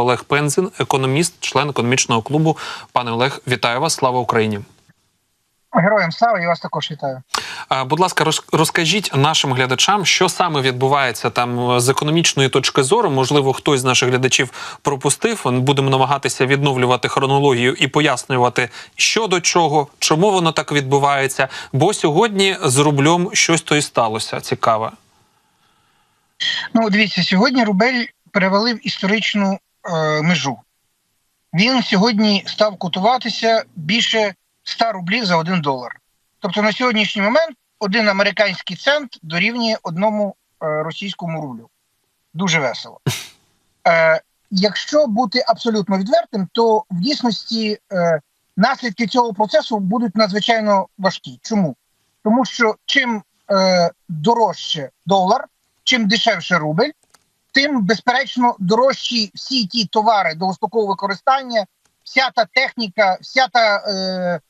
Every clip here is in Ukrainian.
Олег Пензин, економіст, член економічного клубу. Пане Олег, вітаю вас! Слава Україні! Героям слава, я вас також вітаю. Будь ласка, розкажіть нашим глядачам, що саме відбувається там е, з економічної точки зору. Можливо, хтось з наших глядачів пропустив. Будемо намагатися відновлювати хронологію і пояснювати, що до чого, чому воно так відбувається. Бо сьогодні з рублем щось то і сталося цікаве. Ну, дивіться, сьогодні Рубель перевалив історичну е, межу. Він сьогодні став котуватися більше 100 рублів за один долар. Тобто на сьогоднішній момент один американський цент дорівнює одному е, російському рублю. Дуже весело. Е, якщо бути абсолютно відвертим, то в дійсності е, наслідки цього процесу будуть надзвичайно важкі. Чому? Тому що чим е, дорожче долар, чим дешевше рубль, тим, безперечно, дорожчі всі ті товари довгострокового використання, вся та техніка, вся та е,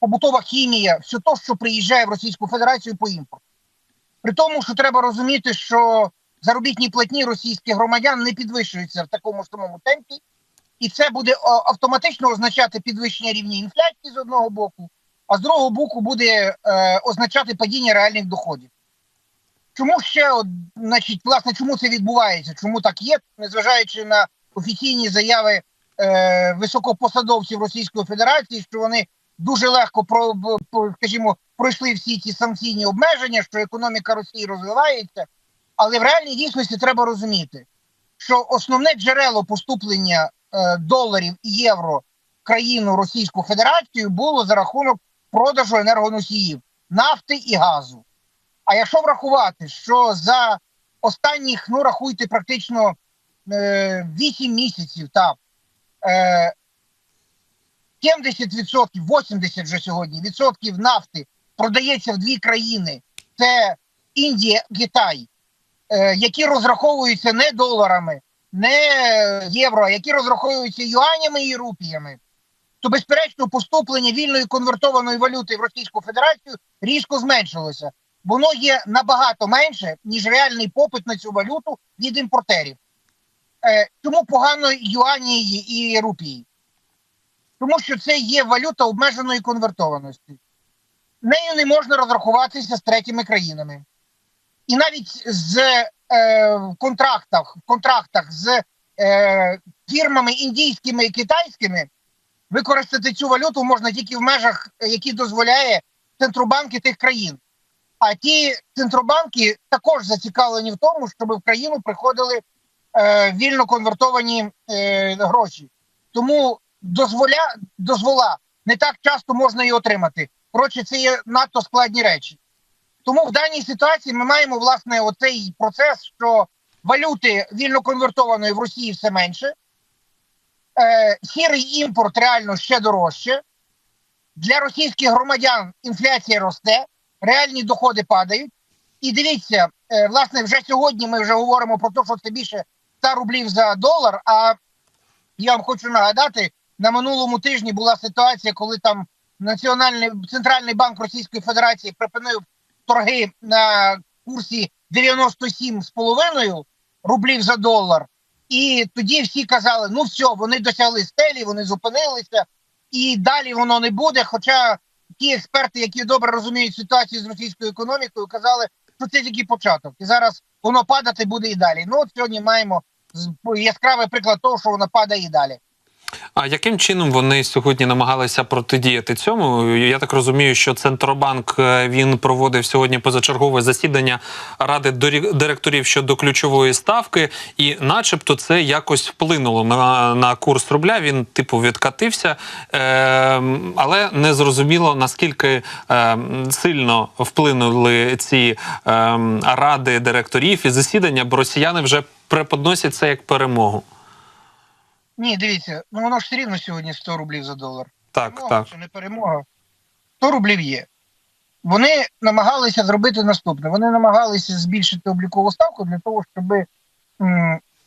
побутова хімія, все то, що приїжджає в Російську Федерацію по імпорту. При тому, що треба розуміти, що заробітні платні російських громадян не підвищуються в такому самому темпі, і це буде автоматично означати підвищення рівня інфляції з одного боку, а з другого боку буде е, означати падіння реальних доходів. Чому ще, от, значить, власне, чому це відбувається? Чому так є, незважаючи на офіційні заяви е, високопосадовців Російської Федерації, що вони дуже легко про, скажімо, пройшли всі ці санкційні обмеження, що економіка Росії розвивається. Але в реальній дійсності треба розуміти, що основне джерело поступлення е, доларів і євро в країну Російську Федерацію було за рахунок продажу енергоносіїв нафти і газу. А якщо врахувати, що за останніх, ну рахуйте, практично е, 8 місяців, так, е, 70%, 80% вже сьогодні відсотків нафти продається в дві країни: це Індія, Китай, е, які розраховуються не доларами, не євро, а які розраховуються юанями і рупіями, то безперечно поступлення вільної конвертованої валюти в Російську Федерацію різко зменшилося. Воно є набагато менше, ніж реальний попит на цю валюту від імпортерів. Е, Чому погано юані і рупії? Тому що це є валюта обмеженої конвертованості. Нею не можна розрахуватися з третіми країнами. І навіть з е, в контрактах, контрактах з е, фірмами індійськими і китайськими використати цю валюту можна тільки в межах, які дозволяє центробанки тих країн. А ті центробанки також зацікавлені в тому, щоб в країну приходили е, вільно конвертовані е, гроші. Тому дозволя, дозвола не так часто можна і отримати. Коротше, це є надто складні речі. Тому в даній ситуації ми маємо власне оцей процес, що валюти вільно конвертованої в Росії все менше, е, сірий імпорт реально ще дорожче. Для російських громадян інфляція росте, реальні доходи падають. І дивіться, е, власне, вже сьогодні ми вже говоримо про те, що це більше 100 рублів за долар. А я вам хочу нагадати, на минулому тижні була ситуація, коли там Національний центральний банк Російської Федерації припинив торги на курсі 97,5 рублів за долар. І тоді всі казали: ну все, вони досягли стелі, вони зупинилися, і далі воно не буде. Хоча ті експерти, які добре розуміють ситуацію з російською економікою, казали, що це тільки початок, і зараз воно падати буде і далі. Ну от сьогодні маємо яскравий приклад того, що воно падає і далі. А яким чином вони сьогодні намагалися протидіяти цьому? Я так розумію, що Центробанк е, він проводив сьогодні позачергове засідання ради директорів щодо ключової ставки, і, начебто, це якось вплинуло на, на курс рубля. Він типу відкатився, е, але не зрозуміло наскільки е, сильно вплинули ці е, ради директорів і засідання, бо росіяни вже преподносять це як перемогу. Ні, дивіться, ну воно ж все рівно сьогодні 100 рублів за долар. Так, перемога так. чи не перемога. 100 рублів є. Вони намагалися зробити наступне. Вони намагалися збільшити облікову ставку для того, щоб,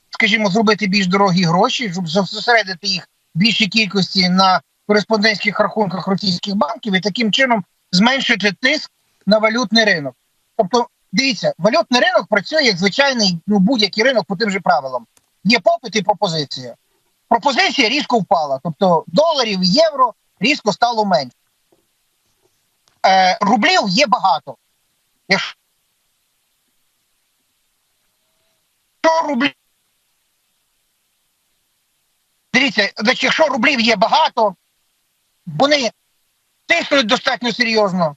скажімо, зробити більш дорогі гроші, щоб зосередити їх в більшій кількості на кореспондентських рахунках російських банків і таким чином зменшити тиск на валютний ринок. Тобто, дивіться, валютний ринок працює як звичайний ну, будь-який ринок по тим же правилам. Є попит і пропозиція. Пропозиція різко впала. Тобто доларів, євро різко стало менше. Е, рублів є багато. Якщо рублів. Дивіться, значить, якщо рублів є багато, вони тиснуть достатньо серйозно.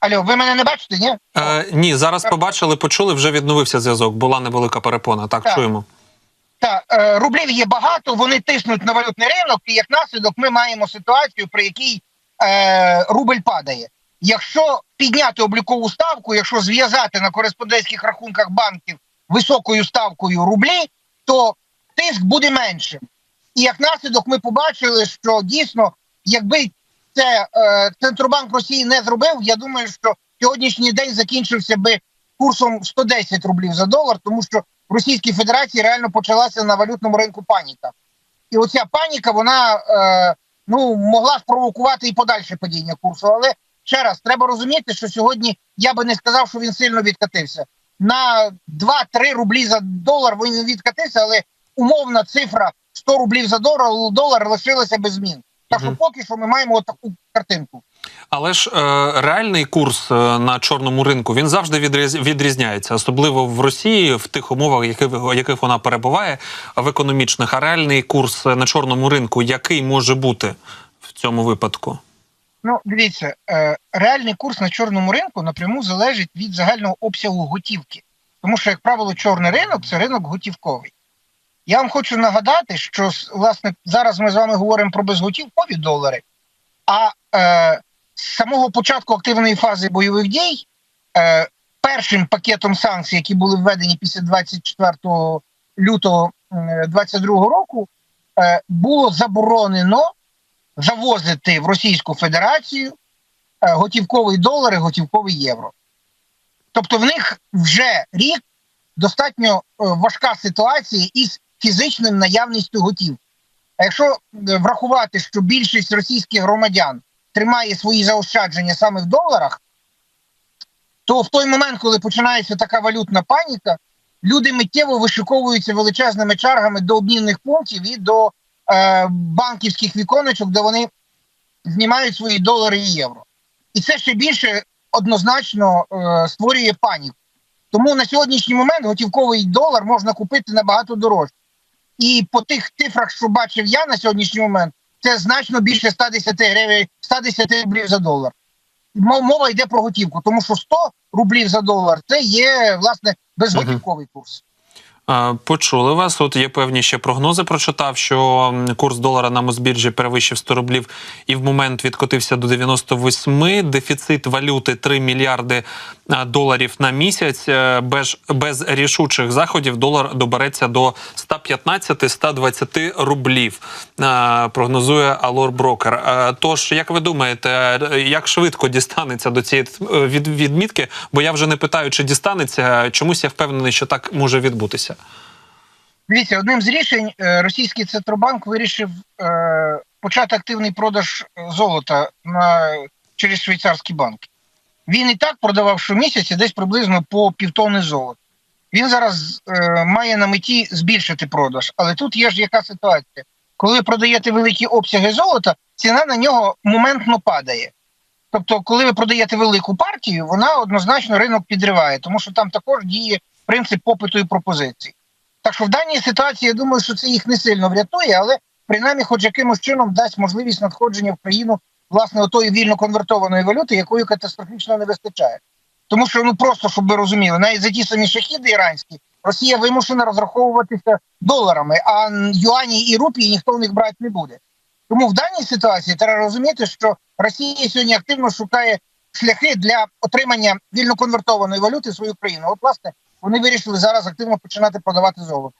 Алло, ви мене не бачите, ні? Е, ні, зараз побачили, почули, вже відновився зв'язок. Була невелика перепона. Так, Так. чуємо. Так, е, рублів є багато, вони тиснуть на валютний ринок, і як наслідок ми маємо ситуацію, при якій е, рубль падає. Якщо підняти облікову ставку, якщо зв'язати на кореспондентських рахунках банків високою ставкою рублі, то тиск буде меншим. І як наслідок ми побачили, що дійсно, якби це е, Центробанк Росії не зробив, я думаю, що сьогоднішній день закінчився би курсом 110 рублів за долар, тому що в Російській Федерації реально почалася на валютному ринку паніка. І оця паніка, вона е, ну, могла спровокувати і подальше падіння курсу. Але ще раз, треба розуміти, що сьогодні я би не сказав, що він сильно відкатився. На 2-3 рублі за долар він відкатився, але умовна цифра 100 рублів за долар, долар лишилася без змін. Так що поки що ми маємо таку картинку. Але ж е, реальний курс е, на чорному ринку він завжди відріз... відрізняється, особливо в Росії, в тих умовах, яких, яких вона перебуває в економічних. А реальний курс на чорному ринку, який може бути в цьому випадку? Ну, дивіться, е, реальний курс на чорному ринку напряму залежить від загального обсягу готівки. Тому що, як правило, чорний ринок це ринок готівковий. Я вам хочу нагадати, що власне зараз ми з вами говоримо про безготівкові долари, а е, з самого початку активної фази бойових дій е, першим пакетом санкцій, які були введені після 24 лютого 2022 року, е, було заборонено завозити в Російську Федерацію е, готівковий долар і готівковий євро. Тобто в них вже рік достатньо е, важка ситуація із фізичним наявністю готівки. А якщо е, врахувати, що більшість російських громадян тримає свої заощадження саме в доларах, то в той момент, коли починається така валютна паніка, люди миттєво вишиковуються величезними чергами до обмінних пунктів і до е, банківських віконечок, де вони знімають свої долари і євро. І це ще більше однозначно е, створює паніку. Тому на сьогоднішній момент готівковий долар можна купити набагато дорожче. І по тих цифрах, що бачив я на сьогоднішній момент, це значно більше 110 гривень, 110 рублів за долар. Мова йде про готівку, тому що 100 рублів за долар це є власне безготівковий курс. Почули вас. От є певні ще прогнози. Прочитав, що курс долара на Мосбіржі перевищив 100 рублів і в момент відкотився до 98. Дефіцит валюти 3 мільярди доларів на місяць. Е, Без, без рішучих заходів долар добереться до 115-120 рублів. е, Прогнозує Алор Брокер. Е, Тож, як ви думаєте, як швидко дістанеться до цієї відмітки? Бо я вже не питаю, чи дістанеться. Чомусь я впевнений, що так може відбутися. Дивіться, одним з рішень е, російський центробанк вирішив е, почати активний продаж е, золота на через швейцарські банки. Він і так продавав щомісяця десь приблизно по півтони золота. Він зараз має на меті збільшити продаж, але тут є ж яка ситуація. Коли ви продаєте великі обсяги золота, ціна на нього моментно падає. Тобто, коли ви продаєте велику партію, вона однозначно ринок підриває, тому що там також діє принцип попиту і пропозиції. Так що в даній ситуації я думаю, що це їх не сильно врятує, але принаймні, хоч якимось чином дасть можливість надходження в країну власне отої вільно конвертованої валюти, якої катастрофічно не вистачає. Тому що ну просто щоб ви розуміли, навіть за ті самі шахіди іранські Росія вимушена розраховуватися доларами, а юані і рупії ніхто в них брати не буде. Тому в даній ситуації треба розуміти, що Росія сьогодні активно шукає шляхи для отримання вільно конвертованої валюти в свою країну. От, власне, вони вирішили зараз активно починати продавати золото.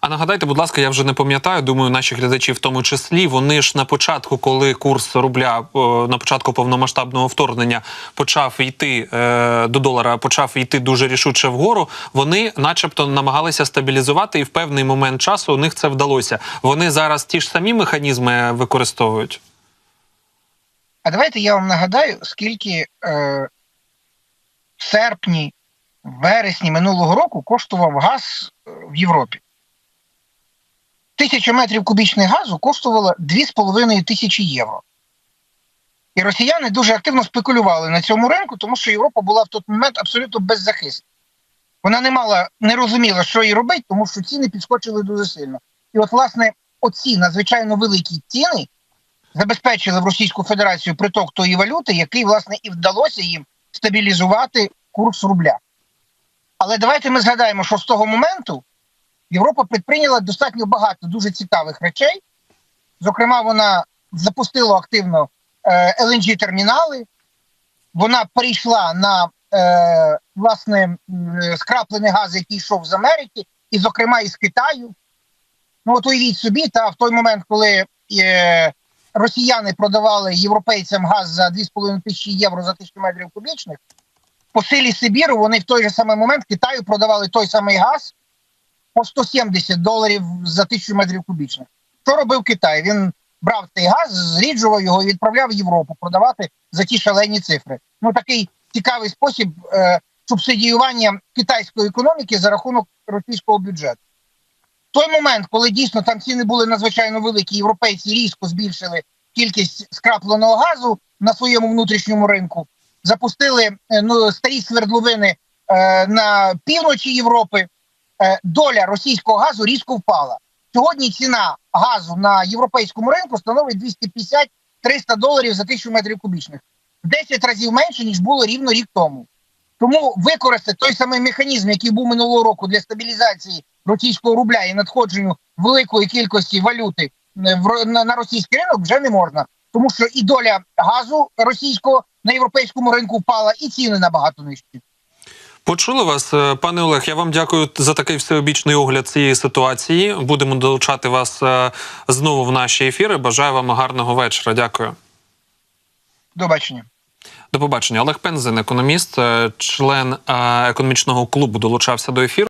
А нагадайте, будь ласка, я вже не пам'ятаю. Думаю, наші глядачі в тому числі. Вони ж на початку, коли курс рубля е, на початку повномасштабного вторгнення почав йти е, до долара, почав йти дуже рішуче вгору. Вони, начебто, намагалися стабілізувати, і в певний момент часу у них це вдалося. Вони зараз ті ж самі механізми використовують. А давайте я вам нагадаю, скільки е, в серпні, вересні минулого року коштував газ е, в Європі. тисяча метрів кубічних газу коштувала 2,5 тисячі євро. І росіяни дуже активно спекулювали на цьому ринку, тому що Європа була в той момент абсолютно беззахисна. Вона не мала, не розуміла, що їй робити, тому що ціни підскочили дуже сильно. І от, власне, оці надзвичайно великі ціни забезпечили в Російську Федерацію приток тої валюти, який, власне, і вдалося їм стабілізувати курс рубля. Але давайте ми згадаємо, що з того моменту Європа предприйняла достатньо багато дуже цікавих речей. Зокрема, вона запустила активно е, LNG термінали. Вона перейшла на е, власне скраплений газ, який йшов з Америки, і, зокрема, із Китаю. Ну, от уявіть собі, та в той момент, коли е, росіяни продавали європейцям газ за 2,5 тисячі євро за тисячу метрів кубічних, по силі Сибіру вони в той же самий момент Китаю продавали той самий газ по 170 доларів за тисячу метрів кубічних. Що робив Китай? Він брав цей газ, зріджував його і відправляв в Європу продавати за ті шалені цифри. Ну такий цікавий спосіб е, субсидіювання китайської економіки за рахунок російського бюджету. В той момент, коли дійсно там ціни були надзвичайно великі, європейці різко збільшили кількість скрапленого газу на своєму внутрішньому ринку, запустили е, ну, старі свердловини е, на півночі Європи. Е, доля російського газу різко впала. Сьогодні ціна газу на європейському ринку становить 250-300 доларів за тисячу метрів кубічних. В 10 разів менше, ніж було рівно рік тому. Тому використати той самий механізм, який був минулого року для стабілізації російського рубля і надходженню великої кількості валюти е, на російський ринок вже не можна. Тому що і доля газу російського на європейському ринку впала, і ціни набагато нижчі. Почули вас, е, пане Олег. Я вам дякую за такий всеобічний огляд цієї ситуації. Будемо долучати вас е, знову в наші ефіри. Бажаю вам гарного вечора. Дякую. До бачення. До побачення. Олег Пензен, економіст, е, член економічного клубу, долучався до ефіру.